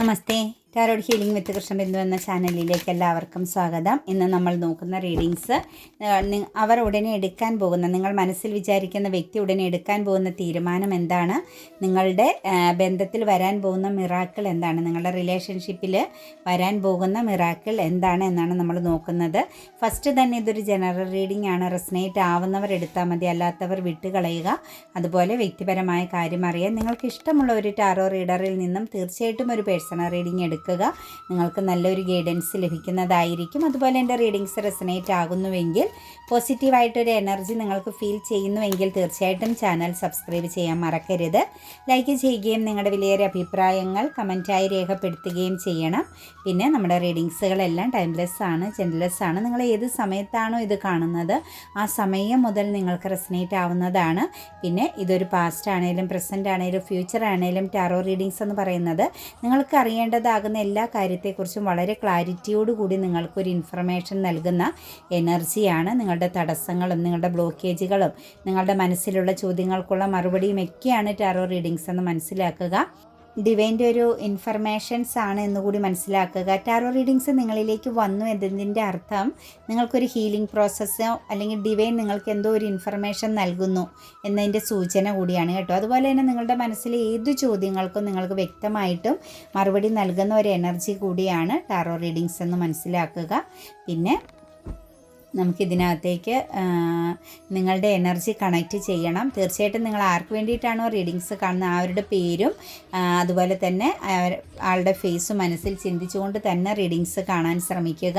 నమస్తే tarot healing വിത്ത് കൃഷ്ണബിന്ദു എന്ന ചാനലിലേക്ക് എല്ലാവർക്കും സ്വാഗതം. ഇന്ന് നമ്മൾ നോക്കുന്ന റീഡിങ്സ് അവർ ഉടനെ എടുക്കാൻ പോകുന്ന നിങ്ങൾ മനസ്സിൽ വിചാരിക്കുന്ന വ്യക്തി ഉടനെ എടുക്കാൻ പോകുന്ന തീരുമാനം എന്താണ്? നിങ്ങളുടെ ബന്ധത്തിൽ വരാൻ പോകുന്ന മിറാക്കിൾ എന്താണ്? നിങ്ങളുടെ റിലേഷൻഷിപ്പിൽ വരാൻ പോകുന്ന മിറാക്കിൾ എന്താണ് എന്നാണ് നമ്മൾ നോക്കുന്നത്. ഫസ്റ്റ് തന്നെ ഇതൊരു ജനറൽ റീഡിംഗ് ആണ്. റെസ്നേറ്റ് ആവുന്നവർ എടുത്താൽ മതി അല്ലാത്തവർ വിട്ടുകളയുക. അതുപോലെ വ്യക്തിപരമായ കാര്യം അറിയാൻ. നിങ്ങൾക്ക് ഇഷ്ടമുള്ള ഒരു ടാറോ റീഡറിൽ നിന്നും തീർച്ചയായിട്ടും ഒരു പേഴ്സണൽ റീഡിംഗ് എടുക്കുക. നിങ്ങൾക്ക് നല്ലൊരു ഗൈഡൻസ് ലഭിക്കുന്നതായിരിക്കും. അതുപോലെ എന്റെ റീഡിങ്സ് റെസനേറ്റ് ആകുന്നുവെങ്കിൽ പോസിറ്റീവായിട്ടൊരു എനർജി നിങ്ങൾക്ക് ഫീൽ ചെയ്യുന്നുവെങ്കിൽ തീർച്ചയായിട്ടും ചാനൽ സബ്സ്ക്രൈബ് ചെയ്യാൻ മറക്കരുത്. ലൈക്ക് ചെയ്യുകയും നിങ്ങളുടെ വിലയേറിയ അഭിപ്രായങ്ങൾ കമന്റായി രേഖപ്പെടുത്തുകയും ചെയ്യണം. പിന്നെ നമ്മുടെ റീഡിങ്സുകളെല്ലാം ടൈംലെസ് ആണ് ജെൻലെസ് ആണ്. നിങ്ങൾ ഏത് സമയത്താണോ ഇത് കാണുന്നത് ആ സമയം മുതൽ നിങ്ങൾക്ക് റെസനേറ്റ് ആവുന്നതാണ്. പിന്നെ ഇതൊരു പാസ്റ്റ് ആണെങ്കിലും പ്രസന്റ് ആണെങ്കിലും ഫ്യൂച്ചർ ആണെങ്കിലും ടാറോ റീഡിങ്സ് എന്ന് പറയുന്നത് നിങ്ങൾക്ക് അറിയേണ്ടതാകുന്ന എല്ലാ കാര്യത്തെക്കുറിച്ചും വളരെ ക്ലാരിറ്റിയോടുകൂടി നിങ്ങൾക്കൊരു ഇൻഫർമേഷൻ നൽകുന്ന എനർജിയാണ് നിങ്ങളുടെ തടസ്സങ്ങളും നിങ്ങളുടെ ബ്ലോക്കേജുകളും നിങ്ങളുടെ മനസ്സിലുള്ള ചോദ്യങ്ങൾക്കുള്ള മറുപടിയും ഒക്കെയാണ് ടാറോ റീഡിങ്സ് എന്ന് മനസ്സിലാക്കുക. ഡിവൈന്റെ ഒരു ഇൻഫർമേഷൻസ് ആണ് എന്നുകൂടി മനസ്സിലാക്കുക. ടാറോ റീഡിങ്സ് നിങ്ങളിലേക്ക് വന്നു എന്നതിന്റെ അർത്ഥം നിങ്ങൾക്കൊരു ഹീലിംഗ് പ്രോസസ്സ് അല്ലെങ്കിൽ ഡിവൈൻ നിങ്ങൾക്ക് എന്തോ ഒരു ഇൻഫർമേഷൻ നൽകുന്നു എന്നതിന്റെ സൂചന കൂടിയാണ് കേട്ടോ. അതുപോലെ തന്നെ നിങ്ങളുടെ മനസ്സിലെ ഏത് ചോദ്യങ്ങൾക്കും നിങ്ങൾക്ക് വ്യക്തമായിട്ടും മറുപടി നൽകുന്ന ഒരു എനർജി കൂടിയാണ് ടാറോ റീഡിങ്സ് എന്ന് മനസ്സിലാക്കുക. പിന്നെ നമുക്കിതിനകത്തേക്ക് നിങ്ങളുടെ എനർജി കണക്റ്റ് ചെയ്യണം. തീർച്ചയായിട്ടും നിങ്ങൾ ആർക്ക് വേണ്ടിയിട്ടാണോ റീഡിങ്സ് കാണുന്നത് അവരുടെ പേരും അതുപോലെ തന്നെ ആളുടെ ഫേസ് മനസ്സിൽ ചിന്തിച്ചുകൊണ്ട് തന്നെ റീഡിങ്സ് കാണാൻ ശ്രമിക്കുക.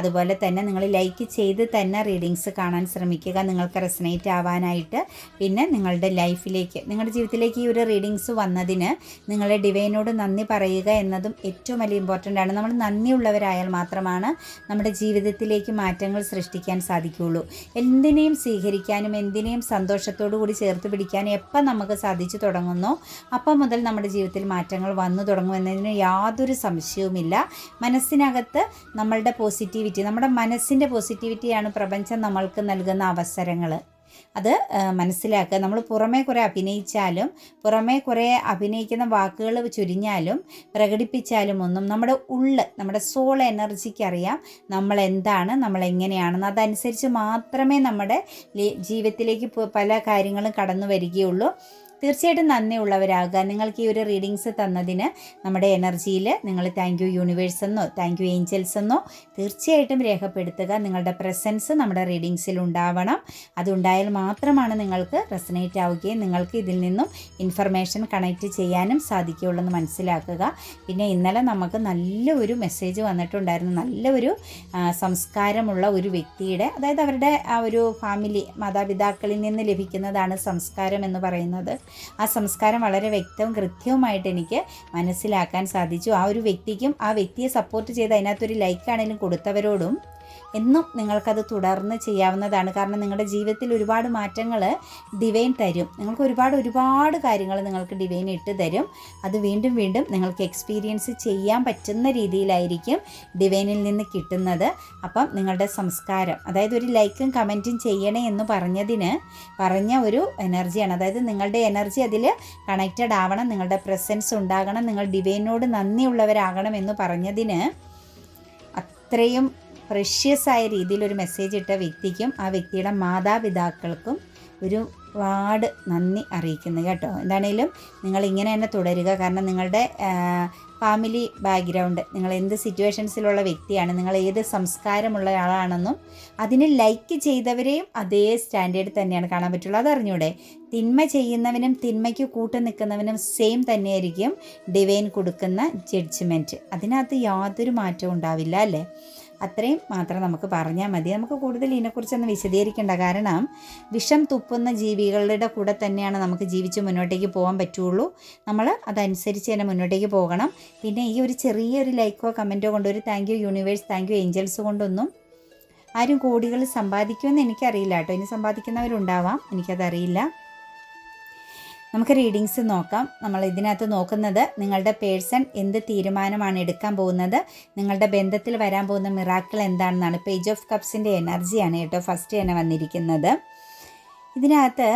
അതുപോലെ തന്നെ നിങ്ങൾ ലൈക്ക് ചെയ്ത് തന്നെ റീഡിങ്സ് കാണാൻ ശ്രമിക്കുക. നിങ്ങൾക്ക് റെസനേറ്റ് ആവാനായിട്ട്. പിന്നെ നിങ്ങളുടെ ലൈഫിലേക്ക് നിങ്ങളുടെ ജീവിതത്തിലേക്ക് ഈ ഒരു റീഡിങ്സ് വന്നതിന് നിങ്ങളെ ഡിവൈനോട് നന്ദി പറയുക എന്നതും ഏറ്റവും വലിയ ഇമ്പോർട്ടന്റ് ആണ്. നമ്മൾ നന്ദിയുള്ളവരായാൽ മാത്രമാണ് നമ്മുടെ ജീവിതത്തിലേക്ക് മാറ്റങ്ങൾ സൃഷ്ടിക്കാൻ സാധിക്കുകയുള്ളൂ. എന്തിനേയും സ്വീകരിക്കാനും എന്തിനേയും സന്തോഷത്തോടു കൂടി ചേർത്ത് പിടിക്കാനും എപ്പം നമുക്ക് സാധിച്ചു തുടങ്ങുന്നോ അപ്പം മുതൽ നമ്മുടെ ജീവിതത്തിൽ മാറ്റങ്ങൾ വന്നു തുടങ്ങുമെന്നതിന് യാതൊരു സംശയവുമില്ല. മനസ്സിനകത്ത് നമ്മളുടെ പോസിറ്റിവിറ്റി നമ്മുടെ മനസ്സിന്റെ പോസിറ്റിവിറ്റിയാണ് പ്രപഞ്ചം നമ്മൾക്ക് നൽകുന്ന അവസരങ്ങൾ അത് മനസ്സിലാക്കുക. നമ്മൾ പുറമേ കുറേ അഭിനയിച്ചാലും പുറമേ കുറേ അഭിനയിക്കുന്ന വാക്കുകൾ ചുരിഞ്ഞാലും പ്രകടിപ്പിച്ചാലും ഒന്നും നമ്മുടെ ഉള്ള് നമ്മുടെ സോൾ എനർജിക്ക് അറിയാം നമ്മൾ എന്താണ് നമ്മൾ എങ്ങനെയാണെന്ന് അതനുസരിച്ച് മാത്രമേ നമ്മുടെ ജീവിതത്തിലേക്ക് പല കാര്യങ്ങളും കടന്നു വരികയുള്ളൂ. തീർച്ചയായിട്ടും നന്ദിയുള്ളവരാകുക. നിങ്ങൾക്ക് ഈ ഒരു റീഡിങ്സ് തന്നതിന് നമ്മുടെ എനർജിയിൽ നിങ്ങൾ താങ്ക് യു യൂണിവേഴ്സ് എന്നോ താങ്ക് യു ഏഞ്ചൽസ് എന്നോ തീർച്ചയായിട്ടും രേഖപ്പെടുത്തുക. നിങ്ങളുടെ പ്രസൻസ് നമ്മുടെ റീഡിങ്സിൽ ഉണ്ടാവണം. അതുണ്ടായാൽ മാത്രമാണ് നിങ്ങൾക്ക് റെസനേറ്റ് ആവുകയും നിങ്ങൾക്ക് ഇതിൽ നിന്നും ഇൻഫർമേഷൻ കണക്റ്റ് ചെയ്യാനും സാധിക്കുകയുള്ളൂ എന്ന് മനസ്സിലാക്കുക. പിന്നെ ഇന്നലെ നമുക്ക് നല്ലൊരു മെസ്സേജ് വന്നിട്ടുണ്ടായിരുന്നു. നല്ലൊരു സംസ്കാരമുള്ള ഒരു വ്യക്തിയുടെ അതായത് അവരുടെ ആ ഒരു ഫാമിലി മാതാപിതാക്കളിൽ നിന്ന് ലഭിക്കുന്നതാണ് സംസ്കാരം എന്ന് പറയുന്നത്. ആ സംസ്കാരം വളരെ വ്യക്തവും കൃത്യവുമായിട്ട് എനിക്ക് മനസ്സിലാക്കാൻ സാധിച്ചു. ആ ഒരു വ്യക്തിക്കും ആ വ്യക്തിയെ സപ്പോർട്ട് ചെയ്ത് അതിനകത്തൊരു ലൈക്കാണെങ്കിലും കൊടുത്തവരോടും എന്നും നിങ്ങൾക്കത് തുടർന്ന് ചെയ്യാവുന്നതാണ്. കാരണം നിങ്ങളുടെ ജീവിതത്തിൽ ഒരുപാട് മാറ്റങ്ങൾ ഡിവൈൻ തരും. നിങ്ങൾക്ക് ഒരുപാട് ഒരുപാട് കാര്യങ്ങൾ നിങ്ങൾക്ക് ഡിവൈൻ ഇട്ട് തരും. അത് വീണ്ടും വീണ്ടും നിങ്ങൾക്ക് എക്സ്പീരിയൻസ് ചെയ്യാൻ പറ്റുന്ന രീതിയിലായിരിക്കും ഡിവൈനിൽ നിന്ന് കിട്ടുന്നത്. അപ്പം നിങ്ങളുടെ സംസ്കാരം. അതായത് ഒരു ലൈക്കും കമന്റും ചെയ്യണേ എന്ന് പറഞ്ഞതിന് പറഞ്ഞ ഒരു എനർജിയാണ് അതായത് നിങ്ങളുടെ എനർജി അതിൽ കണക്റ്റഡ് ആവണം നിങ്ങളുടെ പ്രസൻസ് ഉണ്ടാകണം നിങ്ങൾ ഡിവൈനോട് നന്ദിയുള്ളവരാകണം എന്ന് പറഞ്ഞതിന് അത്രയും പ്രഷ്യസ് ആയ രീതിയിൽ ഒരു മെസ്സേജ് ഇട്ട വ്യക്തിക്കും ആ വ്യക്തിയുടെ മാതാപിതാക്കൾക്കും ഒരു ഒരുപാട് നന്ദി അറിയിക്കുന്നു കേട്ടോ. എന്താണേലും നിങ്ങൾ ഇങ്ങനെ തന്നെ തുടരുക. കാരണം നിങ്ങളുടെ ഫാമിലി ബാക്ക്ഗ്രൗണ്ട് നിങ്ങൾ എന്ത് സിറ്റുവേഷൻസിലുള്ള വ്യക്തിയാണ് നിങ്ങൾ ഏത് സംസ്കാരമുള്ള ആളാണെന്നും അതിനെ ലൈക്ക് ചെയ്തവരെയും അതേ സ്റ്റാൻഡേർഡ് തന്നെയാണ് കാണാൻ പറ്റുള്ളൂ. അതറിഞ്ഞൂടെ? തിന്മ ചെയ്യുന്നവനും തിന്മയ്ക്ക് കൂട്ടു നിൽക്കുന്നവനും സെയിം തന്നെയായിരിക്കും ഡിവൈൻ കൊടുക്കുന്ന ജഡ്ജ്മെന്റ് അതിനകത്ത് യാതൊരു മാറ്റവും ഉണ്ടാവില്ല അല്ലേ? അത്രയും മാത്രം നമുക്ക് പറഞ്ഞാൽ മതി. നമുക്ക് കൂടുതൽ ഇതിനെക്കുറിച്ചൊന്നും വിശദീകരിക്കേണ്ട. കാരണം വിഷം തുപ്പുന്ന ജീവികളുടെ കൂടെ തന്നെയാണ് നമുക്ക് ജീവിച്ച് മുന്നോട്ടേക്ക് പോകാൻ പറ്റുള്ളൂ. നമ്മൾ അതനുസരിച്ച് തന്നെ മുന്നോട്ടേക്ക് പോകണം. പിന്നെ ഈ ഒരു ചെറിയൊരു ലൈക്കോ കമന്റോ കൊണ്ട് ഒരു thank you universe thank you angels കൊണ്ടൊന്നും ആരും കോടികൾ സമ്പാദിക്കുമെന്ന് എനിക്കറിയില്ല കേട്ടോ. ഇനി സമ്പാദിക്കുന്നവരുണ്ടാവാം. എനിക്കതറിയില്ല. നമുക്ക് റീഡിങ്സ് നോക്കാം. നമ്മൾ ഇതിനകത്ത് നോക്കുന്നത് നിങ്ങളുടെ പേഴ്സൺ എന്ത് തീരുമാനമാണ് എടുക്കാൻ പോകുന്നത് നിങ്ങളുടെ ബന്ധത്തിൽ വരാൻ പോകുന്ന മിറാക്കിൾ എന്താണെന്നാണ്. പേജ് ഓഫ് കപ്സിന്റെ എനർജിയാണ് കേട്ടോ. ഫസ്റ്റ് തന്നെ വന്നിരിക്കുന്നത്. ഇതിനകത്ത്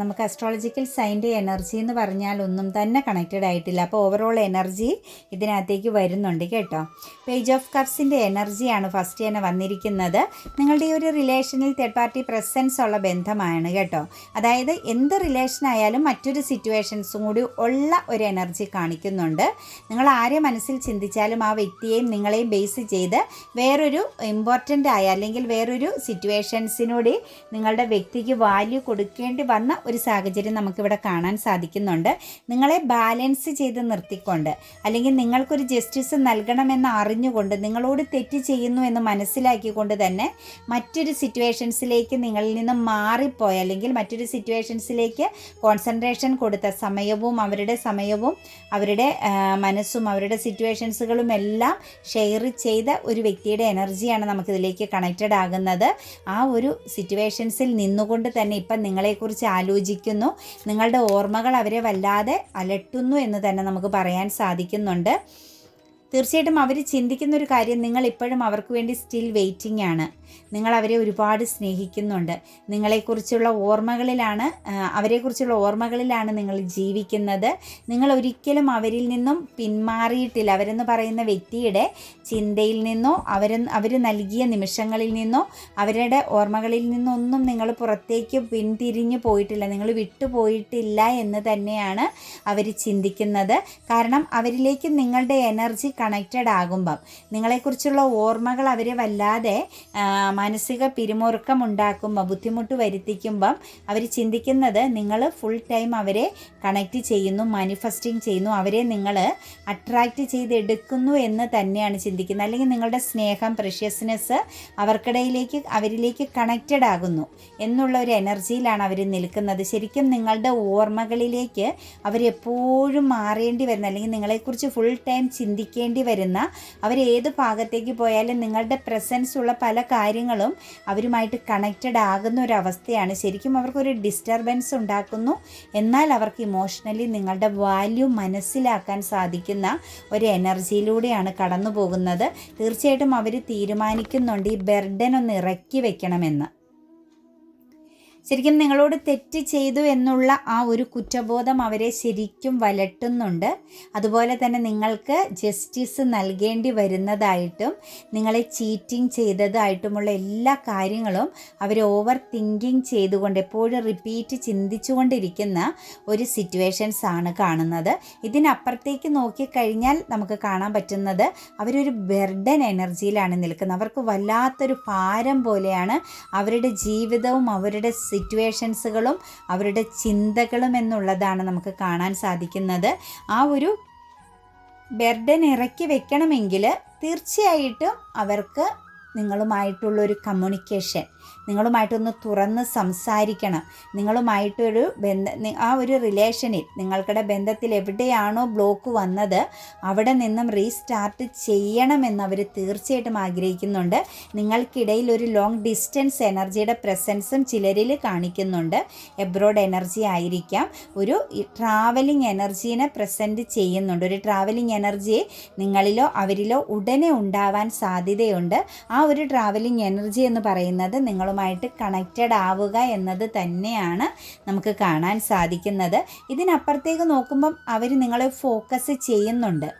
നമുക്ക് അസ്ട്രോളജിക്കൽ സൈന്റെ എനർജി എന്ന് പറഞ്ഞാൽ ഒന്നും തന്നെ കണക്റ്റഡ് ആയിട്ടില്ല. അപ്പോൾ ഓവറോൾ എനർജി ഇതിനകത്തേക്ക് വരുന്നുണ്ട് കേട്ടോ. പേജ് ഓഫ് കപ്സിന്റെ എനർജിയാണ് ഫസ്റ്റ് തന്നെ വന്നിരിക്കുന്നത്. നിങ്ങളുടെ ഈ ഒരു റിലേഷനിൽ തേർഡ് പാർട്ടി പ്രസൻസ് ഉള്ള ബന്ധമാണ് കേട്ടോ. അതായത് എന്ത് റിലേഷൻ ആയാലും മറ്റൊരു സിറ്റുവേഷൻസും കൂടി ഉള്ള ഒരു എനർജി കാണിക്കുന്നുണ്ട്. നിങ്ങൾ ആരെ മനസ്സിൽ ചിന്തിച്ചാലും ആ വ്യക്തിയെയും നിങ്ങളെയും ബേസ് ചെയ്ത് വേറൊരു ഇമ്പോർട്ടന്റ് ആയ അല്ലെങ്കിൽ വേറൊരു സിറ്റുവേഷൻസിനോട് നിങ്ങളുടെ വ്യക്തിക്ക് വാല്യൂ കൊടുക്കേണ്ടി വന്ന ഒരു സാഹചര്യം നമുക്കിവിടെ കാണാൻ സാധിക്കുന്നുണ്ട്. നിങ്ങളെ ബാലൻസ് ചെയ്ത് നിർത്തിക്കൊണ്ട് അല്ലെങ്കിൽ നിങ്ങൾക്കൊരു ജസ്റ്റിസ് നൽകണമെന്ന് അറിഞ്ഞുകൊണ്ട് നിങ്ങളോട് തെറ്റ് ചെയ്യുന്നു എന്ന് മനസ്സിലാക്കിക്കൊണ്ട് തന്നെ മറ്റൊരു സിറ്റുവേഷൻസിലേക്ക് നിങ്ങളിൽ നിന്ന് മാറിപ്പോയ അല്ലെങ്കിൽ മറ്റൊരു സിറ്റുവേഷൻസിലേക്ക് കോൺസെൻട്രേഷൻ കൊടുത്ത സമയവും അവരുടെ സമയവും അവരുടെ മനസ്സും അവരുടെ സിറ്റുവേഷൻസുകളും എല്ലാം ഷെയർ ചെയ്ത ഒരു വ്യക്തിയുടെ എനർജിയാണ് നമുക്കിതിലേക്ക് കണക്റ്റഡ് ആകുന്നത്. ആ ഒരു സിറ്റുവേഷൻസിൽ നിന്നുകൊണ്ട് തന്നെ ഇപ്പം നിങ്ങളെക്കുറിച്ച് ആലോചിക്കുന്നു. നിങ്ങളുടെ ഓർമ്മകൾ അവരെ വല്ലാതെ അലട്ടുന്നു എന്ന് തന്നെ നമുക്ക് പറയാൻ സാധിക്കുന്നുണ്ട്. തീർച്ചയായിട്ടും അവർ ചിന്തിക്കുന്ന ഒരു കാര്യം നിങ്ങൾ ഇപ്പോഴും അവർക്ക് വേണ്ടി സ്റ്റിൽ വെയിറ്റിംഗ് ആണ്. നിങ്ങൾ അവരെ ഒരുപാട് സ്നേഹിക്കുന്നുണ്ട്. നിങ്ങളെക്കുറിച്ചുള്ള ഓർമ്മകളിലാണ് അവരെക്കുറിച്ചുള്ള ഓർമ്മകളിലാണ് നിങ്ങൾ ജീവിക്കുന്നത്. നിങ്ങൾ ഒരിക്കലും അവരിൽ നിന്നും പിന്മാറിയിട്ടില്ല. അവരെന്ന് പറയുന്ന വ്യക്തിയുടെ ചിന്തയിൽ നിന്നോ അവർ അവർ നൽകിയ നിമിഷങ്ങളിൽ നിന്നോ അവരുടെ ഓർമ്മകളിൽ നിന്നൊന്നും നിങ്ങൾ പുറത്തേക്ക് പിന്തിരിഞ്ഞു പോയിട്ടില്ല. നിങ്ങൾ വിട്ടുപോയിട്ടില്ല എന്ന് തന്നെയാണ് അവർ ചിന്തിക്കുന്നത്. കാരണം അവരിലേക്ക് നിങ്ങളുടെ എനർജി കണക്റ്റഡ് ആകുമ്പം നിങ്ങളെക്കുറിച്ചുള്ള ഓർമ്മകൾ അവരെ വല്ലാതെ മാനസിക പിരിമുറുക്കം ഉണ്ടാക്കുമ്പോൾ ബുദ്ധിമുട്ട് വരുത്തിക്കുമ്പം അവർ ചിന്തിക്കുന്നത് നിങ്ങൾ ഫുൾ ടൈം അവരെ കണക്റ്റ് ചെയ്യുന്നു മാനിഫെസ്റ്റിംഗ് ചെയ്യുന്നു അവരെ നിങ്ങൾ അട്രാക്റ്റ് ചെയ്തെടുക്കുന്നു എന്ന് തന്നെയാണ് ചിന്തിക്കുന്നത്. അല്ലെങ്കിൽ നിങ്ങളുടെ സ്നേഹം പ്രഷ്യസ്നെസ് അവർക്കിടയിലേക്ക് അവരിലേക്ക് കണക്റ്റഡ് ആകുന്നു എന്നുള്ള ഒരു എനർജിയിലാണ് അവർ നിൽക്കുന്നത്. ശരിക്കും നിങ്ങളുടെ ഓർമ്മകളിലേക്ക് അവരെപ്പോഴും മാറേണ്ടി വരുന്ന അല്ലെങ്കിൽ നിങ്ങളെക്കുറിച്ച് ഫുൾ ടൈം ചിന്തിക്കേണ്ടി വരുന്ന അവർ ഏത് ഭാഗത്തേക്ക് പോയാലും നിങ്ങളുടെ പ്രസൻസ് ഉള്ള പല കാര്യങ്ങളും അവരുമായിട്ട് കണക്റ്റഡ് ആകുന്ന ഒരു അവസ്ഥയാണ്. ശരിക്കും അവർക്കൊരു ഡിസ്റ്റർബൻസ് ഉണ്ടാക്കുന്നു. എന്നാൽ അവർക്ക് ഇമോഷണലി നിങ്ങളുടെ വാല്യൂ മനസ്സിലാക്കാൻ സാധിക്കുന്ന ഒരു എനർജിയിലൂടെയാണ് കടന്നു പോകുന്നത് തീർച്ചയായിട്ടും അവർ തീരുമാനിക്കുന്നുണ്ട് ഈ ബെർഡൻ ഒന്ന് ഇറക്കി വെക്കണമെന്ന്. ശരിക്കും നിങ്ങളോട് തെറ്റ് ചെയ്തു എന്നുള്ള ആ ഒരു കുറ്റബോധം അവരെ ശരിക്കും വലട്ടുന്നുണ്ട്. അതുപോലെ തന്നെ നിങ്ങൾക്ക് ജസ്റ്റിസ് നൽകേണ്ടി വരുന്നതായിട്ടും നിങ്ങളെ ചീറ്റിംഗ് ചെയ്തതായിട്ടുമുള്ള എല്ലാ കാര്യങ്ങളും അവർ ഓവർ തിങ്കിങ് ചെയ്തുകൊണ്ട് എപ്പോഴും റിപ്പീറ്റ് ചിന്തിച്ചുകൊണ്ടിരിക്കുന്ന ഒരു സിറ്റുവേഷൻസ് ആണ് കാണുന്നത്. ഇതിനപ്പുറത്തേക്ക് നോക്കിക്കഴിഞ്ഞാൽ നമുക്ക് കാണാൻ പറ്റുന്നത് അവരൊരു ബെർഡൻ എനർജിയിലാണ് നിൽക്കുന്നത്. അവർക്ക് വല്ലാത്തൊരു ഭാരം പോലെയാണ് അവരുടെ ജീവിതവും അവരുടെ സിറ്റുവേഷൻസുകളും അവരുടെ ചിന്തകളും എന്നുള്ളതാണ് നമുക്ക് കാണാൻ സാധിക്കുന്നത്. ആ ഒരു ബെർഡൻ ഇറക്കി വെക്കണമെങ്കിൽ തീർച്ചയായിട്ടും അവർക്ക് നിങ്ങളുമായിട്ടുള്ളൊരു കമ്മ്യൂണിക്കേഷൻ നിങ്ങളുമായിട്ടൊന്ന് തുറന്ന് സംസാരിക്കണം. നിങ്ങളുമായിട്ടൊരു ബന്ധ ആ ഒരു റിലേഷനിൽ നിങ്ങൾക്കിടെ ബന്ധത്തിൽ എവിടെയാണോ ബ്ലോക്ക് വന്നത് അവിടെ നിന്നും റീസ്റ്റാർട്ട് ചെയ്യണമെന്ന് അവർ തീർച്ചയായിട്ടും ആഗ്രഹിക്കുന്നുണ്ട്. നിങ്ങൾക്കിടയിൽ ഒരു ലോങ് ഡിസ്റ്റൻസ് എനർജിയുടെ പ്രസൻസും ചിലരിൽ കാണിക്കുന്നുണ്ട്. എബ്രോഡ് എനർജി ആയിരിക്കാം. ഒരു ട്രാവലിംഗ് എനർജീനെ പ്രസന്റ് ചെയ്യുന്നുണ്ട്. ഒരു ട്രാവലിംഗ് എനർജി നിങ്ങളിലോ അവരിലോ ഉടനെ ഉണ്ടാവാൻ സാധ്യതയുണ്ട്. ആ ഒരു ട്രാവലിംഗ് എനർജി എന്ന് പറയുന്നത് നിങ്ങളുമായിട്ട് കണക്റ്റഡ് ആവുക എന്നത് തന്നെയാണ് നമുക്ക് കാണാൻ സാധിക്കുന്നത്. ഇതിനപ്പുറത്തേക്ക് നോക്കുമ്പം അവർ നിങ്ങളെ ഫോക്കസ് ചെയ്യുന്നുണ്ട്.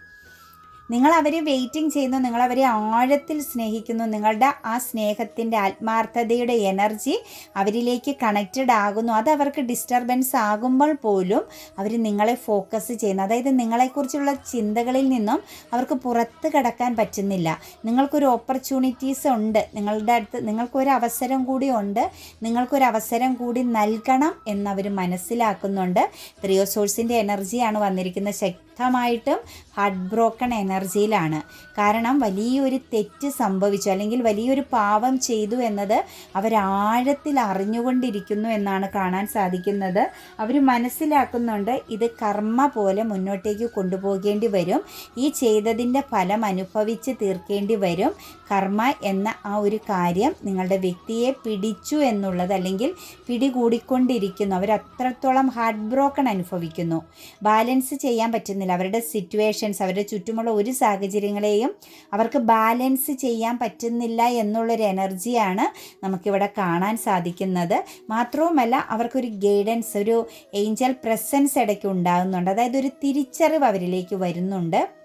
നിങ്ങൾ അവരെ വെയിറ്റിംഗ് ചെയ്യുന്നു നിങ്ങൾ അവരെ ആഴത്തിൽ സ്നേഹിക്കുന്നു. നിങ്ങളുടെ ആ സ്നേഹത്തിന്റെ ആത്മാർത്ഥതയുടെ എനർജി അവരിലേക്ക് കണക്റ്റഡ് ആകുന്നു. അത് അവർക്ക് ഡിസ്റ്റർബൻസ് ആകുമ്പോൾ പോലും അവർ നിങ്ങളെ ഫോക്കസ് ചെയ്യുന്നു. അതായത് നിങ്ങളെക്കുറിച്ചുള്ള ചിന്തകളിൽ നിന്നും അവർക്ക് പുറത്ത് കിടക്കാൻ പറ്റുന്നില്ല. നിങ്ങൾക്കൊരു ഓപ്പർച്യൂണിറ്റീസ് ഉണ്ട്. നിങ്ങളുടെ അടുത്ത് നിങ്ങൾക്കൊരു അവസരം കൂടി ഉണ്ട്. നിങ്ങൾക്കൊരു അവസരം കൂടി നൽകണം എന്നവർ മനസ്സിലാക്കുന്നുണ്ട്. ത്രിയോ സോഴ്സിന്റെ എനർജിയാണ് വന്നിരിക്കുന്നത്. ശക്തമായിട്ടും ഹാർട്ട് ബ്രോക്കൺ എനർജിയിലാണ്. കാരണം വലിയൊരു തെറ്റ് സംഭവിച്ചു അല്ലെങ്കിൽ വലിയൊരു പാപം ചെയ്തു എന്നത് അവരാഴത്തിൽ അറിഞ്ഞുകൊണ്ടിരിക്കുന്നു എന്നാണ് കാണാൻ സാധിക്കുന്നത്. അവർ മനസ്സിലാക്കുന്നുണ്ട് ഇത് കർമ്മ പോലെ മുന്നോട്ടേക്ക് കൊണ്ടുപോകേണ്ടി വരും. ഈ ചെയ്തതിന്റെ ഫലം അനുഭവിച്ച് തീർക്കേണ്ടി വരും. കർമ്മ എന്ന ആ ഒരു കാര്യം നിങ്ങളുടെ വ്യക്തിയെ പിടിച്ചു എന്നുള്ളത് അല്ലെങ്കിൽ പിടികൂടിക്കൊണ്ടിരിക്കുന്നു. അവർ അത്രത്തോളം ഹാർട്ട് ബ്രോക്കൺ അനുഭവിക്കുന്നു. ബാലൻസ് ചെയ്യാൻ പറ്റുന്നില്ല. അവരുടെ സിറ്റുവേഷൻസ് അവരുടെ ചുറ്റുമുള്ള ഒരു ഒരു സാഹചര്യങ്ങളെയും അവർക്ക് ബാലൻസ് ചെയ്യാൻ പറ്റുന്നില്ല എന്നുള്ളൊരു എനർജിയാണ് നമുക്കിവിടെ കാണാൻ സാധിക്കുന്നത്. മാത്രവുമല്ല അവർക്കൊരു ഗൈഡൻസ് ഒരു ഏഞ്ചൽ പ്രസൻസ് ഇടയ്ക്ക് ഉണ്ടാകുന്നുണ്ട്. അതായത് ഒരു തിരിച്ചറിവ് അവരിലേക്ക് വരുന്നുണ്ട്.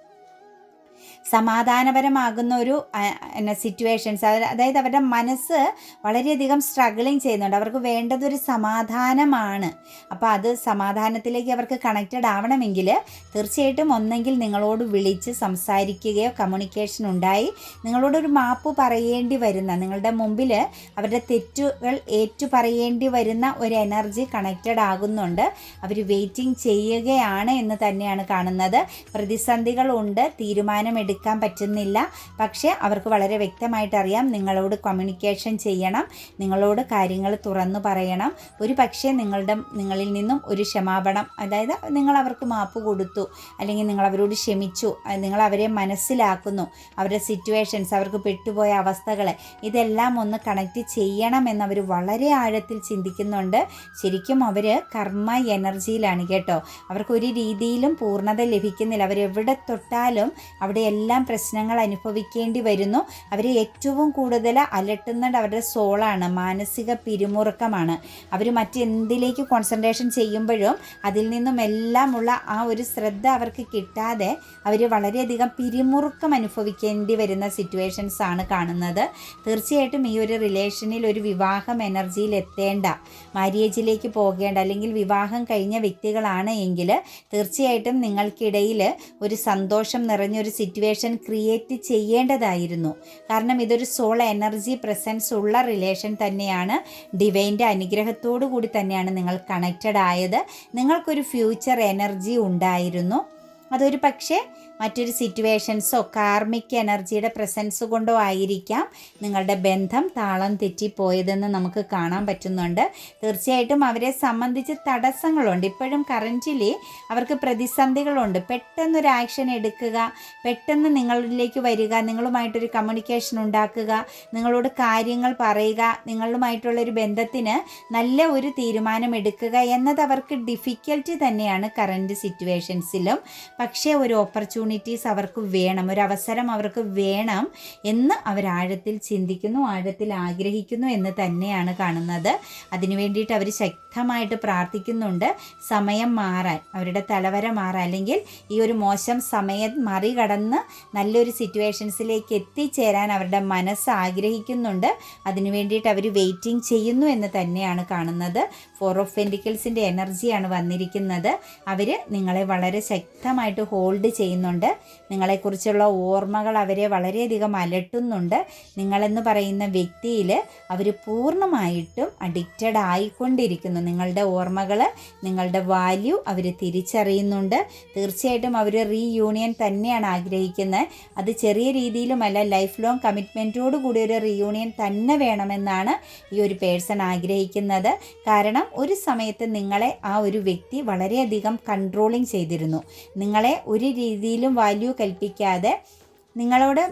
സമാധാനപരമാകുന്ന ഒരു സിറ്റുവേഷൻസ് അതായത് അവരുടെ മനസ്സ് വളരെയധികം സ്ട്രഗിളിങ് ചെയ്യുന്നുണ്ട്. അവർക്ക് വേണ്ടതൊരു സമാധാനമാണ്. അപ്പോൾ അത് സമാധാനത്തിലേക്ക് അവർക്ക് കണക്റ്റഡ് ആവണമെങ്കിൽ തീർച്ചയായിട്ടും ഒന്നെങ്കിൽ നിങ്ങളോട് വിളിച്ച് സംസാരിക്കുകയോ കമ്മ്യൂണിക്കേഷൻ ഉണ്ടായി നിങ്ങളോടൊരു മാപ്പ് പറയേണ്ടി വരുന്ന നിങ്ങളുടെ മുമ്പിൽ അവരുടെ തെറ്റുകൾ ഏറ്റു പറയേണ്ടി വരുന്ന ഒരു എനർജി കണക്റ്റഡ് ആകുന്നുണ്ട്. അവർ വെയിറ്റിംഗ് ചെയ്യുകയാണ് എന്ന് തന്നെയാണ് കാണുന്നത്. പ്രതിസന്ധികളുണ്ട് തീരുമാനമെടുക്കുക എടുക്കാൻ പറ്റുന്നില്ല. പക്ഷേ അവർക്ക് വളരെ വ്യക്തമായിട്ട് അറിയാം നിങ്ങളോട് കമ്മ്യൂണിക്കേഷൻ ചെയ്യണം. നിങ്ങളോട് കാര്യങ്ങൾ തുറന്നു പറയണം. ഒരു പക്ഷേ നിങ്ങളുടെ നിങ്ങളിൽ നിന്നും ഒരു ക്ഷമാപണം അതായത് നിങ്ങൾ അവർക്ക് മാപ്പ് കൊടുത്തു അല്ലെങ്കിൽ നിങ്ങൾ അവരോട് ക്ഷമിച്ചു നിങ്ങൾ അവരെ മനസ്സിലാക്കുന്നു അവരുടെ സിറ്റുവേഷൻസ് അവർക്ക് പെട്ടുപോയ അവസ്ഥകൾ ഇതെല്ലാം ഒന്ന് കണക്റ്റ് ചെയ്യണമെന്ന് അവർ വളരെ ആഴത്തിൽ ചിന്തിക്കുന്നുണ്ട്. ശരിക്കും അവർ കർമ്മ എനർജിയിലാണ് കേട്ടോ. അവർക്ക് ഒരു രീതിയിലും പൂർണത ലഭിക്കുന്നില്ല. അവരെവിടെ തൊട്ടാലും അവിടെ എല്ലാം പ്രശ്നങ്ങൾ അനുഭവിക്കേണ്ടി വരുന്നു. അവരെ ഏറ്റവും കൂടുതൽ അലട്ടുന്നത് അവരുടെ സോളാണ് മാനസിക പിരിമുറുക്കമാണ്. അവർ മറ്റെന്തിലേക്ക് കോൺസെൻട്രേഷൻ ചെയ്യുമ്പോഴും അതിൽ നിന്നും എല്ലാമുള്ള ആ ഒരു ശ്രദ്ധ അവർക്ക് കിട്ടാതെ അവർ വളരെയധികം പിരിമുറുക്കം അനുഭവിക്കേണ്ടി വരുന്ന സിറ്റുവേഷൻസ് ആണ് കാണുന്നത്. തീർച്ചയായിട്ടും ഈ ഒരു റിലേഷനിൽ ഒരു വിവാഹം എനർജിയിൽ എത്തേണ്ട മാര്യേജിലേക്ക് പോകേണ്ട അല്ലെങ്കിൽ വിവാഹം കഴിഞ്ഞ വ്യക്തികളാണ് എങ്കിൽ തീർച്ചയായിട്ടും നിങ്ങൾക്കിടയിൽ ഒരു സന്തോഷം നിറഞ്ഞൊരു സിറ്റുവേഷൻ ക്രിയേറ്റ് ചെയ്യേണ്ടതായിരുന്നു. കാരണം ഇതൊരു സോൾ എനർജി പ്രസൻസ് ഉള്ള റിലേഷൻ തന്നെയാണ്. ഡിവൈന്റെ അനുഗ്രഹത്തോടു കൂടി തന്നെയാണ് നിങ്ങൾ കണക്റ്റഡ് ആയത്. നിങ്ങൾക്കൊരു ഫ്യൂച്ചർ എനർജി ഉണ്ടായിരുന്നു. അതൊരു പക്ഷേ മറ്റൊരു സിറ്റുവേഷൻസോ കാർമിക് എനർജിയുടെ പ്രസൻസ് കൊണ്ടോ ആയിരിക്കാം നിങ്ങളുടെ ബന്ധം താളം തെറ്റിപ്പോയതെന്ന് നമുക്ക് കാണാൻ പറ്റുന്നുണ്ട്. തീർച്ചയായിട്ടും അവരെ സംബന്ധിച്ച് തടസ്സങ്ങളുണ്ട്. ഇപ്പോഴും കറന്റിലി അവർക്ക് പ്രതിസന്ധികളുണ്ട്. പെട്ടെന്നൊരു ആക്ഷൻ എടുക്കുക പെട്ടെന്ന് നിങ്ങളിലേക്ക് വരിക നിങ്ങളുമായിട്ടൊരു കമ്മ്യൂണിക്കേഷൻ ഉണ്ടാക്കുക നിങ്ങളോട് കാര്യങ്ങൾ പറയുക നിങ്ങളുമായിട്ടുള്ളൊരു ബന്ധത്തിന് നല്ല ഒരു തീരുമാനം എടുക്കുക എന്നത് അവർക്ക് ഡിഫിക്കൽറ്റി തന്നെയാണ് കറന്റ് സിറ്റുവേഷൻസിലും പക്ഷേ ഒരു ഓപ്പർച്യൂണിറ്റി ഓപ്പർച്യൂണിറ്റീസ് അവർക്ക് വേണം ഒരു അവസരം അവർക്ക് വേണം എന്ന് അവർ ആഴത്തിൽ ചിന്തിക്കുന്നു ആഴത്തിൽ ആഗ്രഹിക്കുന്നു എന്ന് തന്നെയാണ് കാണുന്നത്. അതിനു വേണ്ടിയിട്ട് അവർ ശക്തമായിട്ട് പ്രാർത്ഥിക്കുന്നുണ്ട്. സമയം മാറാൻ അവരുടെ തലവര മാറാൻ അല്ലെങ്കിൽ ഈ ഒരു മോശം സമയം മറികടന്ന് നല്ലൊരു സിറ്റുവേഷൻസിലേക്ക് എത്തിച്ചേരാൻ അവരുടെ മനസ്സ് ആഗ്രഹിക്കുന്നുണ്ട്. അതിനു വേണ്ടിയിട്ട് അവർ വെയിറ്റിംഗ് ചെയ്യുന്നു എന്ന് തന്നെയാണ് കാണുന്നത്. ഫോർ ഓഫ് പെന്റിക്കിൾസിന്റെ എനർജിയാണ് വന്നിരിക്കുന്നത്. അവർ നിങ്ങളെ വളരെ ശക്തമായിട്ട് ഹോൾഡ് ചെയ്യുന്നുണ്ട്. ചെയ്യുന്നുണ്ട് നിങ്ങളെക്കുറിച്ചുള്ള ഓർമ്മകൾ അവരെ വളരെയധികം അലട്ടുന്നുണ്ട്. നിങ്ങളെന്ന് പറയുന്ന വ്യക്തിയിൽ അവർ പൂർണമായിട്ടും അഡിക്റ്റഡ് ആയിക്കൊണ്ടിരിക്കുന്നു. നിങ്ങളുടെ ഓർമ്മകൾ നിങ്ങളുടെ വാല്യൂ അവർ തിരിച്ചറിയുന്നുണ്ട്. തീർച്ചയായിട്ടും അവർ റീയൂണിയൻ തന്നെയാണ് ആഗ്രഹിക്കുന്നത്. അത് ചെറിയ രീതിയിലുമല്ല ലൈഫ് ലോങ് കമ്മിറ്റ്മെന്റോടു കൂടി ഒരു റീയൂണിയൻ തന്നെ വേണമെന്നാണ് ഈ ഒരു പേഴ്സൺ ആഗ്രഹിക്കുന്നത്. കാരണം ഒരു സമയത്ത് നിങ്ങളെ ആ ഒരു വ്യക്തി വളരെയധികം കൺട്രോളിങ് ചെയ്തിരുന്നു. നിങ്ങളെ ഒരു രീതിയിലും ഒരിക്കലും വാല്യൂ കൽപ്പിക്കാതെ നിങ്ങളോട്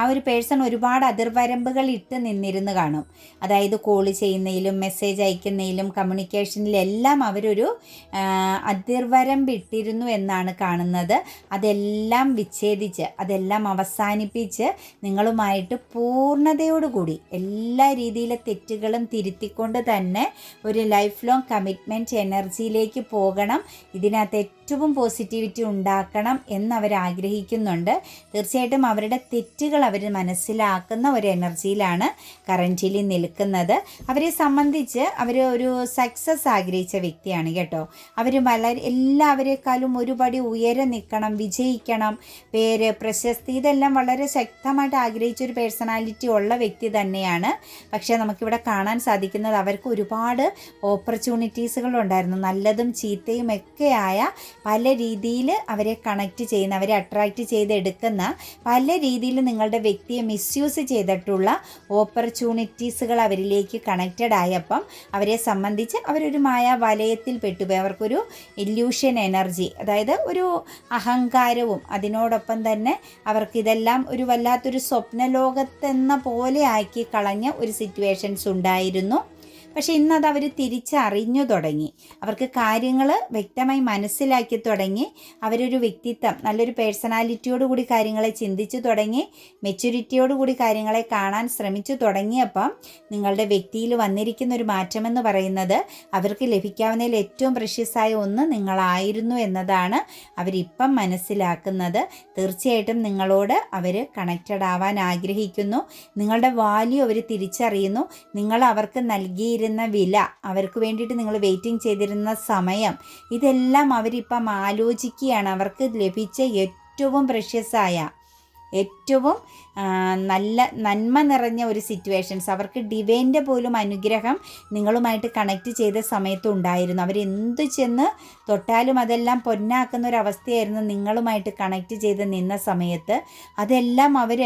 ആ ഒരു പേഴ്സൺ ഒരുപാട് അതിർവരമ്പുകൾ ഇട്ട് നിന്നിരുന്ന് കാണും. അതായത് കോൾ ചെയ്യുന്നതിലും മെസ്സേജ് അയക്കുന്നതിലും കമ്മ്യൂണിക്കേഷനിലെല്ലാം അവരൊരു അതിർവരമ്പിട്ടിരുന്നു എന്നാണ് കാണുന്നത്. അതെല്ലാം വിച്ഛേദിച്ച് അതെല്ലാം അവസാനിപ്പിച്ച് നിങ്ങളുമായിട്ട് പൂർണതയോടുകൂടി എല്ലാ രീതിയിലെ തെറ്റുകളും തിരുത്തിക്കൊണ്ട് തന്നെ ഒരു ലൈഫ് ലോങ് കമ്മിറ്റ്മെന്റ് എനർജിയിലേക്ക് പോകണം. ഇതിനകത്ത് ഏറ്റവും പോസിറ്റിവിറ്റി ഉണ്ടാക്കണം എന്നവർ ആഗ്രഹിക്കുന്നുണ്ട് തീർച്ചയായിട്ടും അവരുടെ തെറ്റുകൾ അവർ മനസ്സിലാക്കുന്ന ഒരു എനർജിയിലാണ് കറന്റിലി നിൽക്കുന്നത്. അവരെ സംബന്ധിച്ച് അവർ ഒരു സക്സസ് ആഗ്രഹിച്ച വ്യക്തിയാണ് കേട്ടോ. അവർ വളരെ എല്ലാവരെക്കാളും ഒരുപടി ഉയരെ നിൽക്കണം വിജയിക്കണം. പേര് പ്രശസ്തി ഇതെല്ലാം വളരെ ശക്തമായിട്ട് ആഗ്രഹിച്ച ഒരു പേഴ്സണാലിറ്റി ഉള്ള വ്യക്തി തന്നെയാണ്. പക്ഷേ നമുക്കിവിടെ കാണാൻ സാധിക്കുന്നത് അവർക്ക് ഒരുപാട് ഓപ്പർച്യൂണിറ്റീസുകൾ ഉണ്ടായിരുന്നു. നല്ലതും ചീത്തയും ഒക്കെയായ പല രീതിയിൽ അവരെ കണക്ട് ചെയ്യുന്ന അവരെ അട്രാക്റ്റ് ചെയ്തെടുക്കുന്ന പല രീതിയിൽ നിങ്ങളുടെ വ്യക്തിയെ മിസ്യൂസ് ചെയ്തിട്ടുള്ള ഓപ്പർച്യൂണിറ്റീസുകൾ അവരിലേക്ക് കണക്റ്റഡ് ആയപ്പം അവരെ സംബന്ധിച്ച് അവരൊരു മായ വലയത്തിൽ പെട്ടുപോയി. അവർക്കൊരു ഇല്യൂഷൻ എനർജി അതായത് ഒരു അഹങ്കാരവും അതിനോടൊപ്പം തന്നെ അവർക്കിതെല്ലാം ഒരു വല്ലാത്തൊരു സ്വപ്ന ലോകത്തെന്ന പോലെ ആക്കി കളഞ്ഞ ഒരു സിറ്റുവേഷൻസ് ഉണ്ടായിരുന്നു. പക്ഷേ ഇന്നത് അവർ തിരിച്ചറിഞ്ഞു തുടങ്ങി. അവർക്ക് കാര്യങ്ങൾ വ്യക്തമായി മനസ്സിലാക്കി തുടങ്ങി. അവരൊരു വ്യക്തിത്വം നല്ലൊരു പേഴ്സണാലിറ്റിയോടുകൂടി കാര്യങ്ങളെ ചിന്തിച്ചു തുടങ്ങി. മെച്യൂരിറ്റിയോട് കൂടി കാര്യങ്ങളെ കാണാൻ ശ്രമിച്ചു തുടങ്ങിയപ്പം നിങ്ങളുടെ വ്യക്തിയിൽ വന്നിരിക്കുന്ന ഒരു മാറ്റമെന്ന് പറയുന്നത് അവർക്ക് ലഭിക്കാവുന്നതിൽ ഏറ്റവും പ്രഷ്യസായ ഒന്ന് നിങ്ങളായിരുന്നു എന്നതാണ് അവരിപ്പം മനസ്സിലാക്കുന്നത്. തീർച്ചയായിട്ടും നിങ്ങളോട് അവർ കണക്റ്റഡ് ആവാൻ ആഗ്രഹിക്കുന്നു. നിങ്ങളുടെ വാല്യൂ അവർ തിരിച്ചറിയുന്നു. നിങ്ങൾ അവർക്ക് നൽകിയിരുന്ന വില അവർക്ക് വേണ്ടിയിട്ട് നിങ്ങൾ വെയിറ്റിംഗ് ചെയ്തിരുന്ന സമയം ഇതെല്ലാം അവരിപ്പം ആലോചിക്കുകയാണ്. അവർക്ക് ലഭിച്ച ഏറ്റവും പ്രഷ്യസായ ഏറ്റവും നല്ല നന്മ നിറഞ്ഞ ഒരു സിറ്റുവേഷൻസ് അവർക്ക് ഡിവൈന്റെ പോലും അനുഗ്രഹം നിങ്ങളുമായിട്ട് കണക്ട് ചെയ്ത സമയത്ത് ഉണ്ടായിരുന്നു. അവരെന്ത് ചെന്ന് തൊട്ടാലും അതെല്ലാം പൊന്നാക്കുന്ന ഒരു അവസ്ഥയായിരുന്നു നിങ്ങളുമായിട്ട് കണക്റ്റ് ചെയ്ത് നിന്ന സമയത്ത്. അതെല്ലാം അവർ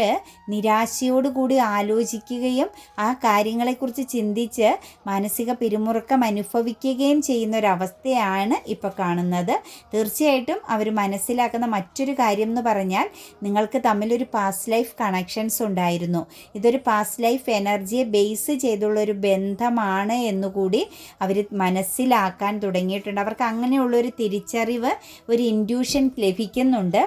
നിരാശയോടുകൂടി ആലോചിക്കുകയും ആ കാര്യങ്ങളെക്കുറിച്ച് ചിന്തിച്ച് മാനസിക പിരിമുറുക്കം അനുഭവിക്കുകയും ചെയ്യുന്ന ഒരു അവസ്ഥയാണ് ഇപ്പോൾ കാണുന്നത്. തീർച്ചയായിട്ടും അവർ മനസ്സിലാക്കുന്ന മറ്റൊരു കാര്യം എന്ന് പറഞ്ഞാൽ നിങ്ങൾക്ക് തമ്മിലൊരു പാസ്റ്റ് ലൈഫ് കണക്ഷൻസ് ഉണ്ടായിരുന്നു. ഇതൊരു പാസ്റ്റ് ലൈഫ് എനർജിയെ ബേസ് ചെയ്തുള്ളൊരു ബന്ധമാണ് എന്നുകൂടി അവർ മനസ്സിലാക്കാൻ തുടങ്ങിയിട്ടുണ്ട്. അവർക്ക് അങ്ങനെയുള്ളൊരു തിരിച്ചറിവ് ഒരു ഇൻഡ്യൂഷൻ ലഭിക്കുന്നുണ്ട്.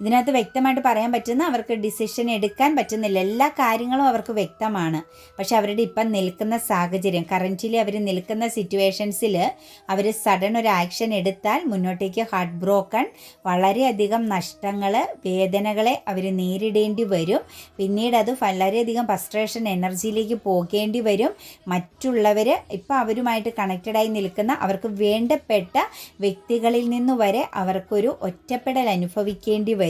ഇതിനകത്ത് വ്യക്തമായിട്ട് പറയാൻ പറ്റുന്ന അവർക്ക് ഡിസിഷൻ എടുക്കാൻ പറ്റുന്നില്ല. എല്ലാ കാര്യങ്ങളും അവർക്ക് വ്യക്തമാണ്. പക്ഷെ അവരുടെ ഇപ്പം നിൽക്കുന്ന സാഹചര്യം കറന്റിലി അവർ നിൽക്കുന്ന സിറ്റുവേഷൻസിൽ അവർ സഡൻ ഒരു ആക്ഷൻ എടുത്താൽ മുന്നോട്ടേക്ക് ഹാർട്ട് ബ്രോക്കൺ വളരെയധികം നഷ്ടങ്ങൾ വേദനകളെ അവർ നേരിടേണ്ടി വരും. പിന്നീട് അത് വളരെയധികം ഫസ്ട്രേഷൻ എനർജിയിലേക്ക് പോകേണ്ടി വരും. മറ്റുള്ളവർ ഇപ്പം അവരുമായിട്ട് കണക്റ്റഡായി നിൽക്കുന്ന അവർക്ക് വേണ്ടപ്പെട്ട വ്യക്തികളിൽ നിന്ന് വരെ അവർക്കൊരു ഒറ്റപ്പെടൽ അനുഭവിക്കേണ്ടി വരും.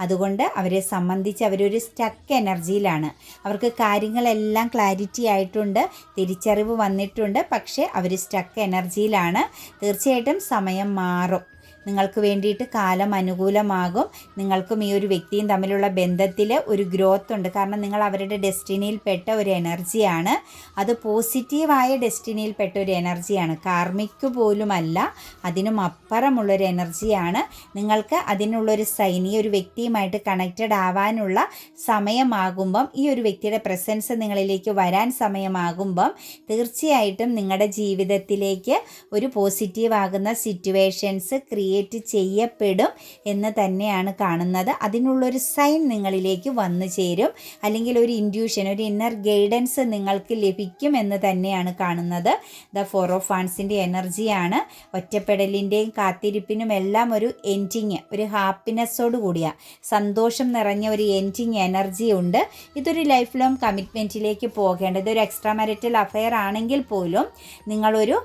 അതുകൊണ്ട് അവരെ സംബന്ധിച്ച് അവരൊരു സ്റ്റക്ക് എനർജിയിലാണ് അവർക്ക് കാര്യങ്ങളെല്ലാം ക്ലാരിറ്റി ആയിട്ടുണ്ട്. തിരിച്ചറിവ് വന്നിട്ടുണ്ട്. പക്ഷേ അവർ സ്റ്റക്ക് എനർജിയിലാണ് തീർച്ചയായിട്ടും സമയം മാറും. നിങ്ങൾക്ക് വേണ്ടിയിട്ട് കാലം അനുകൂലമാകും. നിങ്ങൾക്കും ഈ ഒരു വ്യക്തിയും തമ്മിലുള്ള ബന്ധത്തിൽ ഒരു ഗ്രോത്ത് ഉണ്ട്. കാരണം നിങ്ങൾ അവരുടെ ഡെസ്റ്റിനിയിൽപ്പെട്ട ഒരു എനർജിയാണ് അത് പോസിറ്റീവായ ഡെസ്റ്റിനിയിൽപ്പെട്ട ഒരു എനർജിയാണ് കാർമിക്ക് പോലുമല്ല അതിനും അപ്പുറമുള്ളൊരു എനർജിയാണ് നിങ്ങൾക്ക് അതിനുള്ളൊരു സൈൻ ഒരു വ്യക്തിയുമായിട്ട് കണക്റ്റഡ് ആവാനുള്ള സമയമാകുമ്പം ഈ ഒരു വ്യക്തിയുടെ പ്രസൻസ് നിങ്ങളിലേക്ക് വരാൻ സമയമാകുമ്പം തീർച്ചയായിട്ടും നിങ്ങളുടെ ജീവിതത്തിലേക്ക് ഒരു പോസിറ്റീവ് ആകുന്ന സിറ്റുവേഷൻസ് ക്രിയേറ്റ് ചെയ്യപ്പെടും എന്ന് തന്നെയാണ് കാണുന്നത്. അതിനുള്ളൊരു സൈൻ നിങ്ങളിലേക്ക് വന്നു ചേരും. അല്ലെങ്കിൽ ഒരു ഇൻഡ്യൂഷൻ ഒരു ഇന്നർ ഗൈഡൻസ് നിങ്ങൾക്ക് ലഭിക്കും എന്ന് തന്നെയാണ് കാണുന്നത്. ദ ഫോർ ഓഫ് ഫാൻസിന്റെ എനർജിയാണ് ഒറ്റപ്പെടലിന്റെയും കാത്തിരിപ്പിനും എല്ലാം ഒരു എൻഡിങ് ഒരു ഹാപ്പിനെസ്സോട് കൂടിയ സന്തോഷം നിറഞ്ഞ ഒരു എൻഡിങ് എനർജി ഉണ്ട്. ഇതൊരു ലൈഫ് ലോങ് കമ്മിറ്റ്മെന്റിലേക്ക് പോകേണ്ടത് ഒരു എക്സ്ട്രാ മാരിറ്റൽ അഫെയർ ആണെങ്കിൽ പോലും നിങ്ങളൊരു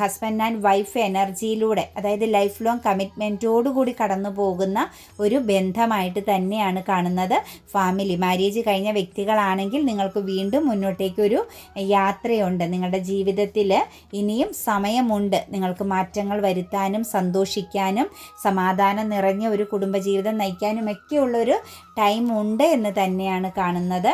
ഹസ്ബൻഡ് ആൻഡ് വൈഫ് എനർജിയിലൂടെ അതായത് ലൈഫ് ലോങ് കമ്മിറ്റ്മെന്റോടുകൂടി കടന്നു പോകുന്ന ഒരു ബന്ധമായിട്ട് തന്നെയാണ് കാണുന്നത്. ഫാമിലി മാരേജ് കഴിഞ്ഞ വ്യക്തികളാണെങ്കിൽ നിങ്ങൾക്ക് വീണ്ടും മുന്നോട്ടേക്കൊരു യാത്രയുണ്ട്. നിങ്ങളുടെ ജീവിതത്തിൽ ഇനിയും സമയമുണ്ട്. നിങ്ങൾക്ക് മാറ്റങ്ങൾ വരുത്താനും സന്തോഷിക്കാനും സമാധാനം നിറഞ്ഞ ഒരു കുടുംബജീവിതം നയിക്കാനുമൊക്കെയുള്ളൊരു ടൈം ഉണ്ട് എന്ന് തന്നെയാണ് കാണുന്നത്.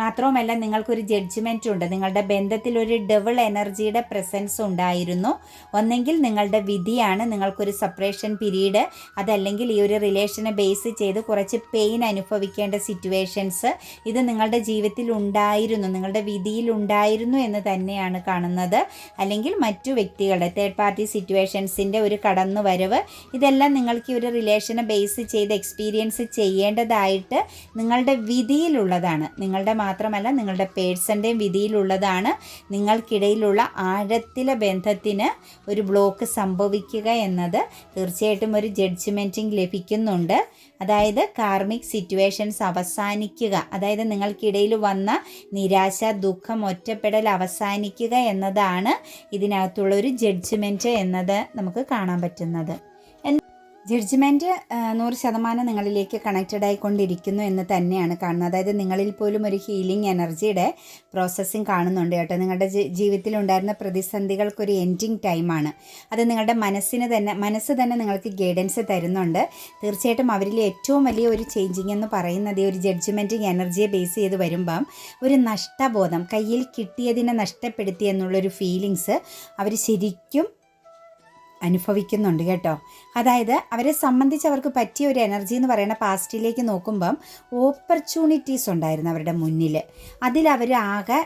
മാത്രവുമല്ല നിങ്ങൾക്കൊരു ജഡ്ജ്മെന്റ് ഉണ്ട്. നിങ്ങളുടെ ബന്ധത്തിൽ ഒരു ഡബിൾ എനർജിയുടെ പ്രസൻസ് ഉണ്ടായിരുന്നു. ഒന്നെങ്കിൽ നിങ്ങളുടെ വിധിയാണ് നിങ്ങൾക്കൊരു സെപ്പറേഷൻ പീരീഡ് അതല്ലെങ്കിൽ ഈ ഒരു റിലേഷനെ ബേസ് ചെയ്ത് കുറച്ച് പെയിൻ അനുഭവിക്കേണ്ട സിറ്റുവേഷൻസ് ഇത് നിങ്ങളുടെ ജീവിതത്തിൽ ഉണ്ടായിരുന്നു നിങ്ങളുടെ വിധിയിൽ ഉണ്ടായിരുന്നു എന്ന് തന്നെയാണ് കാണുന്നത്. അല്ലെങ്കിൽ മറ്റു വ്യക്തികളുടെ തേർഡ് പാർട്ടി സിറ്റുവേഷൻസിന്റെ ഒരു കടന്നു വരവ് ഇതെല്ലാം നിങ്ങൾക്ക് ഈ ഒരു റിലേഷനെ ബേസ് ചെയ്ത് എക്സ്പീരിയൻസ് ചെയ്യേണ്ടതായിട്ട് നിങ്ങളുടെ വിധിയിലുള്ളതാണ്. നിങ്ങളുടെ മാത്രമല്ല നിങ്ങളുടെ പേഴ്സന്റെയും വിധിയിലുള്ളതാണ്. നിങ്ങൾക്കിടയിലുള്ള ആഴത്തിലെ ബന്ധത്തിന് ഒരു ബ്ലോക്ക് സംഭവിക്കുക എന്നത് തീർച്ചയായിട്ടും ഒരു ജഡ്ജ്മെന്റിങ് ലഭിക്കുന്നുണ്ട്. അതായത് കാർമിക് സിറ്റുവേഷൻസ് അവസാനിക്കുക അതായത് നിങ്ങൾക്കിടയിൽ വന്ന നിരാശ ദുഃഖം ഒറ്റപ്പെടൽ അവസാനിക്കുക എന്നതാണ് ഇതിനകത്തുള്ള ഒരു ജഡ്ജ്മെന്റ് എന്നത് നമുക്ക് കാണാൻ പറ്റുന്നത്. ജഡ്ജ്മെന്റ് നൂറ് ശതമാനം നിങ്ങളിലേക്ക് കണക്റ്റഡ് ആയിക്കൊണ്ടിരിക്കുന്നു എന്ന് തന്നെയാണ് കാണുന്നത്. അതായത് നിങ്ങളിൽ പോലും ഒരു ഹീലിംഗ് എനർജിയുടെ പ്രോസസ്സിങ് കാണുന്നുണ്ട് കേട്ടോ. നിങ്ങളുടെ ജീ- ജീവിതത്തിലുണ്ടായിരുന്ന പ്രതിസന്ധികൾക്കൊരു എൻഡിങ് ടൈമാണ് അത് നിങ്ങളുടെ മനസ്സിന് തന്നെ മനസ്സ് തന്നെ നിങ്ങൾക്ക് ഗൈഡൻസ് തരുന്നുണ്ട്. തീർച്ചയായിട്ടും അവരിൽ ഏറ്റവും വലിയ ഒരു ചേഞ്ചിങ് എന്ന് പറയുന്നത് ഈ ഒരു ജഡ്ജ്മെന്റിങ് എനർജിയെ ബേസ് ചെയ്ത് വരുമ്പം ഒരു നഷ്ടബോധം കയ്യിൽ കിട്ടിയതിനെ നഷ്ടപ്പെടുത്തി എന്നുള്ളൊരു ഫീലിങ്സ് അവർ ശരിക്കും അനുഭവിക്കുന്നുണ്ട് കേട്ടോ. അതായത് അവരെ സംബന്ധിച്ച് അവർക്ക് പറ്റിയ ഒരു എനർജി എന്ന് പറയുന്ന പാസ്റ്റിലേക്ക് നോക്കുമ്പം ഓപ്പർച്യൂണിറ്റീസ് ഉണ്ടായിരുന്നു അവരുടെ മുന്നിൽ അതിൽ അവർ ആകെ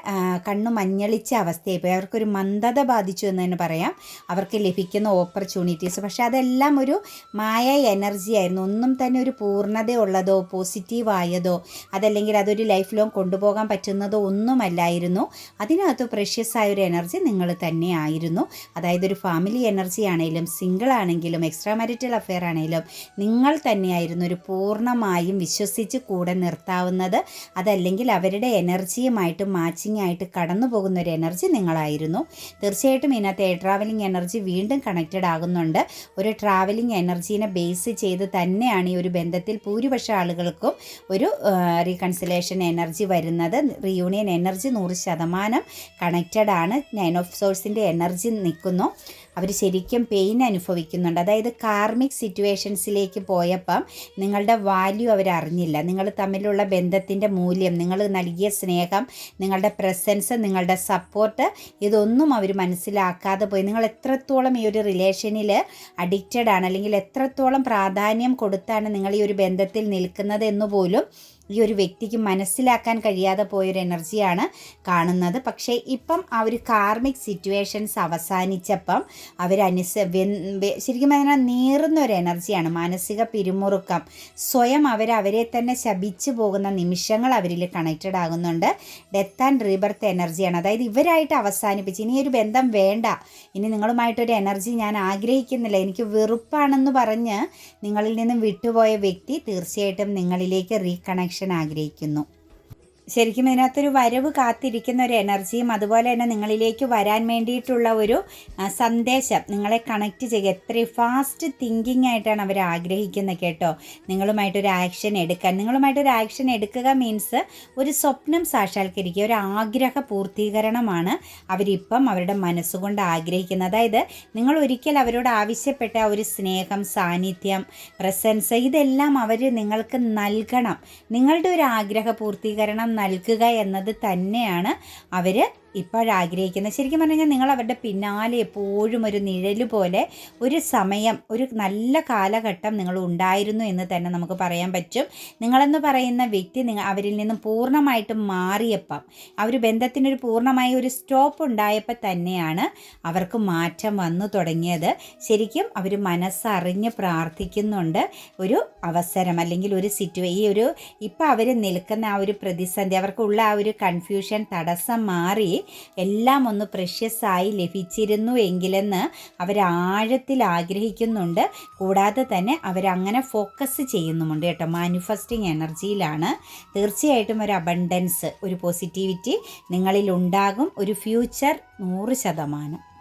കണ്ണു മഞ്ഞളിച്ച അവസ്ഥയായിപ്പോയി അവർക്കൊരു മന്ദത ബാധിച്ചു എന്ന് തന്നെ പറയാം. അവർക്ക് ലഭിക്കുന്ന ഓപ്പർച്യൂണിറ്റീസ് പക്ഷേ അതെല്ലാം ഒരു മായ എനർജി ആയിരുന്നു. ഒന്നും തന്നെ ഒരു പൂർണതയുള്ളതോ പോസിറ്റീവായതോ അതല്ലെങ്കിൽ അതൊരു ലൈഫ് ലോങ് കൊണ്ടുപോകാൻ പറ്റുന്നതോ ഒന്നുമല്ലായിരുന്നു. അതിനകത്ത് പ്രഷ്യസ് ആയ ഒരു എനർജി നിങ്ങൾ തന്നെ ആയിരുന്നു. അതായത് ഒരു ഫാമിലി എനർജി ആണെങ്കിലും സിംഗിൾ ആണെങ്കിലും എക്സ്ട്രാ മാരിറ്റൽ അഫെയർ ആണെങ്കിലും നിങ്ങൾ തന്നെയായിരുന്നു ഒരു പൂർണമായും വിശ്വസിച്ച് കൂടെ നിർത്താവുന്നത്. അതല്ലെങ്കിൽ അവരുടെ എനർജിയുമായിട്ട് മാച്ചിങ് ആയിട്ട് കടന്നു പോകുന്ന ഒരു എനർജി നിങ്ങളായിരുന്നു. തീർച്ചയായിട്ടും ഇതിനകത്ത് എയർ ട്രാവലിംഗ് എനർജി വീണ്ടും കണക്റ്റഡ് ആകുന്നുണ്ട്. ഒരു ട്രാവലിംഗ് എനർജീനെ ബേസ് ചെയ്ത് തന്നെയാണ് ഈ ഒരു ബന്ധത്തിൽ ഭൂരിപക്ഷ ആളുകൾക്കും ഒരു റീകൺസിലേഷൻ എനർജി വരുന്നത്. റിയൂണിയൻ എനർജി നൂറ് ശതമാനം കണക്റ്റഡ് ആണ്. നൈൻ ഓഫ് സോഴ്സിന്റെ എനർജി നിൽക്കുന്നു. അവർ ശരിക്കും പെയിൻ അനുഭവിക്കുന്നുണ്ട്. അതായത് കാർമിക് സിറ്റുവേഷൻസിലേക്ക് പോയപ്പം നിങ്ങളുടെ വാല്യൂ അവരറിഞ്ഞില്ല നിങ്ങൾ തമ്മിലുള്ള ബന്ധത്തിന്റെ മൂല്യം നിങ്ങൾ നൽകിയ സ്നേഹം നിങ്ങളുടെ പ്രസൻസ് നിങ്ങളുടെ സപ്പോർട്ട് ഇതൊന്നും അവർ മനസ്സിലാക്കാതെ പോയി. നിങ്ങൾ എത്രത്തോളം ഈ ഒരു റിലേഷനിൽ അഡിക്റ്റഡ് ആണ് അല്ലെങ്കിൽ എത്രത്തോളം പ്രാധാന്യം കൊടുത്താണ് നിങ്ങൾ ഈ ഒരു ബന്ധത്തിൽ നിൽക്കുന്നത് എന്ന് പോലും ഈ ഒരു വ്യക്തിക്ക് മനസ്സിലാക്കാൻ കഴിയാതെ പോയൊരു എനർജിയാണ് കാണുന്നത്. പക്ഷേ ഇപ്പം ആ ഒരു കാർമിക് സിറ്റുവേഷൻസ് അവസാനിച്ചപ്പം അവരനുസ ശരിക്കും പറഞ്ഞാൽ നീറുന്ന ഒരു എനർജിയാണ്. മാനസിക പിരിമുറുക്കം. സ്വയം അവർ അവരെ തന്നെ ശപിച്ചു പോകുന്ന നിമിഷങ്ങൾ അവരിൽ കണക്റ്റഡ് ആകുന്നുണ്ട്. ഡെത്ത് ആൻഡ് റീബർത്ത് എനർജിയാണ്. അതായത് ഇവരായിട്ട് അവസാനിപ്പിച്ച് ഇനി ഒരു ബന്ധം വേണ്ട. ഇനി നിങ്ങളുമായിട്ടൊരു എനർജി ഞാൻ ആഗ്രഹിക്കുന്നില്ല. എനിക്ക് വെറുപ്പാണെന്ന് പറഞ്ഞ് നിങ്ങളിൽ നിന്നും വിട്ടുപോയ വ്യക്തി തീർച്ചയായിട്ടും നിങ്ങളിലേക്ക് റീകണക്ഷൻ ആഗ്രഹിക്കുന്നു ശരിക്കും ഇതിനകത്തൊരു വരവ് കാത്തിരിക്കുന്ന ഒരു എനർജിയും അതുപോലെ തന്നെ നിങ്ങളിലേക്ക് വരാൻ വേണ്ടിയിട്ടുള്ള ഒരു സന്ദേശം നിങ്ങളെ കണക്ട് ചെയ്യുക. എത്ര ഫാസ്റ്റ് തിങ്കിങ് ആയിട്ടാണ് അവർ ആഗ്രഹിക്കുന്നത് കേട്ടോ. നിങ്ങളുമായിട്ടൊരു ആക്ഷൻ എടുക്കാൻ. നിങ്ങളുമായിട്ടൊരു ആക്ഷൻ എടുക്കുക മീൻസ് ഒരു സ്വപ്നം സാക്ഷാത്കരിക്കുക. ഒരു ആഗ്രഹ പൂർത്തീകരണമാണ് അവരിപ്പം അവരുടെ മനസ്സുകൊണ്ട് ആഗ്രഹിക്കുന്നത്. അതായത് നിങ്ങൾ ഒരിക്കൽ അവരോട് ആവശ്യപ്പെട്ട ഒരു സ്നേഹം സാന്നിധ്യം പ്രസൻസ് ഇതെല്ലാം അവർ നിങ്ങൾക്ക് നൽകണം. നിങ്ങളുടെ ഒരു ആഗ്രഹ പൂർത്തീകരണം നൽകുക എന്നത് തന്നെയാണ് അവർ ഇപ്പോഴാഗ്രഹിക്കുന്നത് ശരിക്കും പറഞ്ഞു കഴിഞ്ഞാൽ നിങ്ങൾ അവരുടെ പിന്നാലെ എപ്പോഴും ഒരു നിഴൽ പോലെ ഒരു സമയം ഒരു നല്ല കാലഘട്ടം നിങ്ങൾ ഉണ്ടായിരുന്നു എന്ന് തന്നെ നമുക്ക് പറയാൻ പറ്റും. നിങ്ങളെന്ന് പറയുന്ന വ്യക്തി നിങ്ങൾ അവരിൽ നിന്നും പൂർണമായിട്ടും മാറിയപ്പം ആ ഒരു ബന്ധത്തിനൊരു പൂർണമായ ഒരു സ്റ്റോപ്പ് ഉണ്ടായപ്പോൾ തന്നെയാണ് അവർക്ക് മാറ്റം വന്നു തുടങ്ങിയത്. ശരിക്കും അവർ മനസ്സറിഞ്ഞ് പ്രാർത്ഥിക്കുന്നുണ്ട്. ഒരു അവസരം അല്ലെങ്കിൽ ഒരു സിറ്റുവേ ഈ ഒരു ഇപ്പം അവർ നിൽക്കുന്ന ആ ഒരു പ്രതിസന്ധി അവർക്കുള്ള ആ ഒരു കൺഫ്യൂഷൻ തടസ്സം മാറി എല്ലാം ഒന്ന് പ്രഷ്യസായി ലഭിച്ചിരുന്നു എങ്കിലെന്ന് അവർ ആഴത്തിൽ ആഗ്രഹിക്കുന്നുണ്ട്. കൂടാതെ തന്നെ അവരങ്ങനെ ഫോക്കസ് ചെയ്യുന്നുമുണ്ട് കേട്ടോ. മാനിഫെസ്റ്റിംഗ് എനർജിയിലാണ്. തീർച്ചയായിട്ടും ഒരു അബണ്ടൻസ് ഒരു പോസിറ്റിവിറ്റി നിങ്ങളിൽ ഉണ്ടാകും ഒരു ഫ്യൂച്ചർ നൂറ് ശതമാനം.